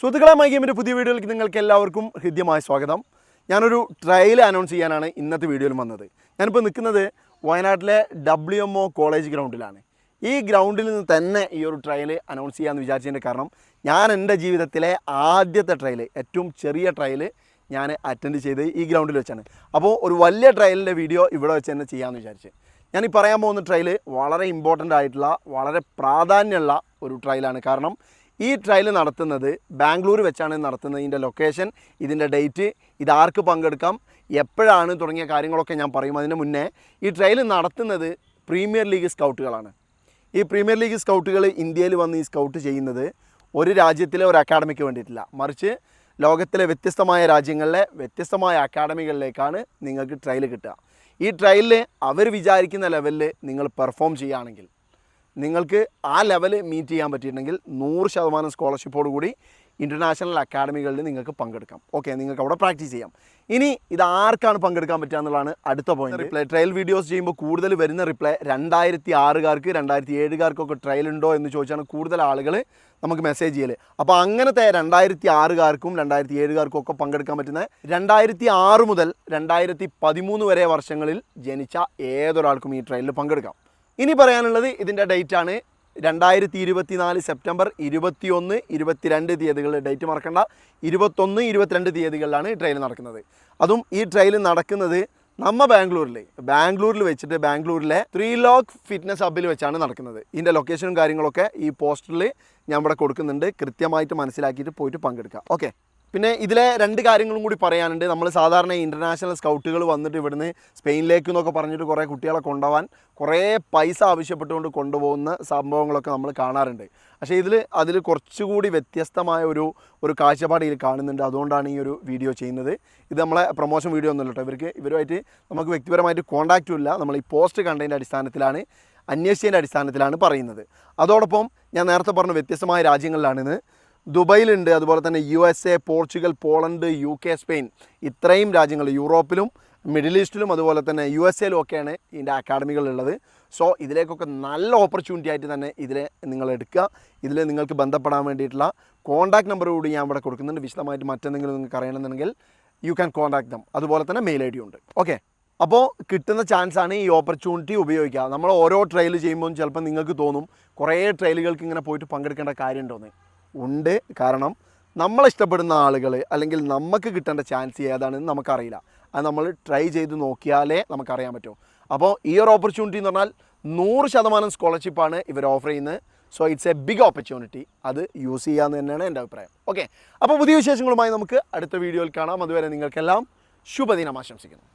സുഹൃത്തുക്കളെ മൈ ഗെയിമിന്റെ പുതിയ വീഡിയോയിലേക്ക് നിങ്ങൾക്ക് എല്ലാവർക്കും ഹൃദ്യമായ സ്വാഗതം. ഞാനൊരു ട്രയൽ അനൗൺസ് ചെയ്യാനാണ് ഇന്നത്തെ വീഡിയോയിൽ വന്നത്. ഞാനിപ്പോൾ നിൽക്കുന്നത് വയനാട്ടിലെ ഡബ്ല്യു എം ഒ കോളേജ് ഗ്രൗണ്ടിലാണ് ഈ ഗ്രൗണ്ടിൽ നിന്ന് തന്നെ ഈ ഒരു ട്രയൽ അനൗൺസ് ചെയ്യാമെന്ന് വിചാരിച്ചതിന്റെ കാരണം ഞാൻ എന്റെ ജീവിതത്തിലെ ആദ്യത്തെ ട്രയൽ ഏറ്റവും ചെറിയ ട്രയൽ ഞാൻ അറ്റൻഡ് ചെയ്ത് ഈ ഗ്രൗണ്ടിൽ വെച്ചാണ്. അപ്പോൾ ഒരു വലിയ ട്രയലിന്റെ വീഡിയോ ഇവിടെ വെച്ച് തന്നെ ചെയ്യാമെന്ന് വിചാരിച്ച്. ഞാൻ ഈ പറയാൻ പോകുന്ന ട്രയൽ വളരെ ഇമ്പോർട്ടന്റ് ആയിട്ടുള്ള വളരെ പ്രാധാന്യമുള്ള ഒരു ട്രയലാണ് കാരണം ഈ ട്രയൽ നടത്തുന്നത് ബാംഗ്ലൂർ വെച്ചാണ് നടത്തുന്നത്. ഇതിന്റെ ലൊക്കേഷൻ ഇതിന്റെ ഡേറ്റ് ഇത് ആർക്ക് പങ്കെടുക്കാം എപ്പോഴാണ് തുടങ്ങിയ കാര്യങ്ങളൊക്കെ ഞാൻ പറയും. അതിന് മുന്നേ ഈ ട്രയൽ നടത്തുന്നത് പ്രീമിയർ ലീഗ് സ്കൗട്ടുകളാണ് ഈ പ്രീമിയർ ലീഗ് സ്കൗട്ടുകൾ ഇന്ത്യയിൽ വന്ന് ഈ സ്കൗട്ട് ചെയ്യുന്നത് ഒരു രാജ്യത്തിലെ ഒരു അക്കാഡമിക്ക് വേണ്ടിയിട്ടില്ല. മറിച്ച് ലോകത്തിലെ വ്യത്യസ്തമായ രാജ്യങ്ങളിലെ വ്യത്യസ്തമായ അക്കാഡമികളിലേക്കാണ് നിങ്ങൾക്ക് ട്രയൽ കിട്ടുക. ഈ ട്രയലിൽ അവർ വിചാരിക്കുന്ന ലെവലിൽ നിങ്ങൾ പെർഫോം ചെയ്യുകയാണെങ്കിൽ നിങ്ങൾക്ക് ആ ലെവൽ മീറ്റ് ചെയ്യാൻ പറ്റിയിട്ടുണ്ടെങ്കിൽ നൂറ് ശതമാനം സ്കോളർഷിപ്പോട് കൂടി ഇന്റർനാഷണൽ അക്കാഡമികളിൽ നിങ്ങൾക്ക് പങ്കെടുക്കാം. ഓക്കെ നിങ്ങൾക്ക് അവിടെ പ്രാക്ടീസ് ചെയ്യാം. ഇനി ഇത് ആർക്കാണ് പങ്കെടുക്കാൻ പറ്റുക എന്നുള്ളതാണ് അടുത്ത പോയിന്റ് റിപ്ലൈ ട്രയൽ വീഡിയോസ് ചെയ്യുമ്പോൾ കൂടുതൽ വരുന്ന റിപ്ലൈ രണ്ടായിരത്തി ആറുകാർക്ക് രണ്ടായിരത്തി ഏഴുകാർക്കൊക്കെ ട്രയൽ ഉണ്ടോ എന്ന് ചോദിച്ചാണ് കൂടുതൽ ആളുകൾ നമുക്ക് മെസ്സേജ് ചെയ്യൽ അപ്പോൾ അങ്ങനത്തെ രണ്ടായിരത്തി ആറുകാർക്കും രണ്ടായിരത്തി ഏഴുകാർക്കും ഒക്കെ പങ്കെടുക്കാൻ പറ്റുന്ന രണ്ടായിരത്തി ആറ് മുതൽ രണ്ടായിരത്തി പതിമൂന്ന് വരെ വർഷങ്ങളിൽ ജനിച്ച ഏതൊരാൾക്കും ഈ ട്രയലിൽ പങ്കെടുക്കാം. ഇനി പറയാനുള്ളത് ഇതിന്റെ ഡേറ്റ് ആണ് രണ്ടായിരത്തി ഇരുപത്തിനാല് സെപ്റ്റംബർ ഇരുപത്തിയൊന്ന് ഇരുപത്തിരണ്ട് തീയതികളുടെ ഡേറ്റ് മറക്കണ്ട. ഇരുപത്തൊന്ന് ഇരുപത്തിരണ്ട് തീയതികളിലാണ് ട്രയൽ നടക്കുന്നത്. അതും ഈ ട്രെയിൽ നടക്കുന്നത് നമ്മ ബാംഗ്ലൂരിൽ ബാംഗ്ലൂരിൽ വെച്ചിട്ട് ബാംഗ്ലൂരിലെ ത്രീ ലോക്ക് ഫിറ്റ്നസ് ഹബിൽ വെച്ചാണ് നടക്കുന്നത്. ഇതിന്റെ ലൊക്കേഷനും കാര്യങ്ങളൊക്കെ ഈ പോസ്റ്ററിൽ ഞാൻ ഇവിടെ കൊടുക്കുന്നുണ്ട്. കൃത്യമായിട്ട് മനസ്സിലാക്കിയിട്ട് പോയിട്ട് പങ്കെടുക്കുക ഓക്കെ പിന്നെ ഇതിലെ രണ്ട് കാര്യങ്ങളും കൂടി പറയാനുണ്ട്. നമ്മൾ സാധാരണ ഇന്റർനാഷണൽ സ്കൗട്ടുകൾ വന്നിട്ട് ഇവിടുന്ന് സ്പെയിനിലേക്ക് എന്നൊക്കെ പറഞ്ഞിട്ട് കുറേ കുട്ടികളെ കൊണ്ടുപോകാൻ കുറേ പൈസ ആവശ്യപ്പെട്ടുകൊണ്ട് കൊണ്ടുപോകുന്ന സംഭവങ്ങളൊക്കെ നമ്മൾ കാണാറുണ്ട്. പക്ഷേ ഇതിൽ അതിൽ കുറച്ചുകൂടി വ്യത്യസ്തമായ ഒരു ഒരു കാഴ്ചപ്പാട് ഇതിൽ കാണുന്നുണ്ട്. അതുകൊണ്ടാണ് ഈ ഒരു വീഡിയോ ചെയ്യുന്നത്. ഇത് നമ്മളെ പ്രൊമോഷൻ വീഡിയോ ഒന്നുമല്ല കേട്ടോ. ഇവർക്ക് ഇവരുമായിട്ട് നമുക്ക് വ്യക്തിപരമായിട്ട് കോൺടാക്റ്റും ഇല്ല. നമ്മൾ ഈ പോസ്റ്റ് കണ്ടതിന്റെ അടിസ്ഥാനത്തിലാണ് അന്വേഷിച്ചതിന്റെ അടിസ്ഥാനത്തിലാണ് പറയുന്നത്. അതോടൊപ്പം ഞാൻ നേരത്തെ പറഞ്ഞ വ്യത്യസ്തമായ രാജ്യങ്ങളിലാണിത് ദുബൈയിലുണ്ട്. അതുപോലെ തന്നെ U S A Portugal Poland U K Spain ഇത്രയും രാജ്യങ്ങൾ യൂറോപ്പിലും മിഡിൽ ഈസ്റ്റിലും അതുപോലെ തന്നെ യു എസ് എയിലും ഒക്കെയാണ് ഇതിന്റെ അക്കാഡമികളുള്ളത് സോ ഇതിലേക്കൊക്കെ നല്ല ഓപ്പർച്യൂണിറ്റി ആയിട്ട് തന്നെ ഇതിലെ നിങ്ങൾ എടുക്കുക. ഇതിൽ നിങ്ങൾക്ക് ബന്ധപ്പെടാൻ വേണ്ടിയിട്ടുള്ള കോൺടാക്ട് നമ്പർ കൂടി ഞാൻ ഇവിടെ കൊടുക്കുന്നുണ്ട്. വിശദമായിട്ട് മറ്റെന്തെങ്കിലും നിങ്ങൾക്ക് അറിയണമെന്നുണ്ടെങ്കിൽ യു ക്യാൻ കോൺടാക്ട് ദം അതുപോലെ തന്നെ മെയിൽ ഐ ഡി ഉണ്ട്. ഓക്കെ അപ്പോൾ കിട്ടുന്ന ചാൻസ് ആണ് ഈ ഓപ്പർച്യൂണിറ്റി ഉപയോഗിക്കുക. നമ്മൾ ഓരോ ട്രയൽ ചെയ്യുമ്പോൾ ചിലപ്പോൾ നിങ്ങൾക്ക് തോന്നും കുറേ ട്രയലുകൾക്ക് ഇങ്ങനെ പോയിട്ട് പങ്കെടുക്കേണ്ട കാര്യമുണ്ടോയെന്ന് ഉണ്ട്. കാരണം നമ്മൾ ഇഷ്ടപ്പെടുന്ന ആളുകൾ അല്ലെങ്കിൽ നമുക്ക് കിട്ടേണ്ട ചാൻസ് ഏതാണെന്ന് നമുക്കറിയില്ല. അത് നമ്മൾ ട്രൈ ചെയ്ത് നോക്കിയാലേ നമുക്കറിയാൻ പറ്റും. അപ്പോൾ ഈ ഒരു ഓപ്പർച്യൂണിറ്റി എന്ന് പറഞ്ഞാൽ നൂറ് ശതമാനം സ്കോളർഷിപ്പാണ് ഇവർ ഓഫർ ചെയ്യുന്നത്. So it's a big opportunity അത് യൂസ് ചെയ്യാമെന്ന് തന്നെയാണ് എന്റെ അഭിപ്രായം. ഓക്കെ അപ്പോൾ പുതിയ വിശേഷങ്ങളുമായി നമുക്ക് അടുത്ത വീഡിയോയിൽ കാണാം. അതുവരെ നിങ്ങൾക്കെല്ലാം ശുഭദിനം ആശംസിക്കുന്നു.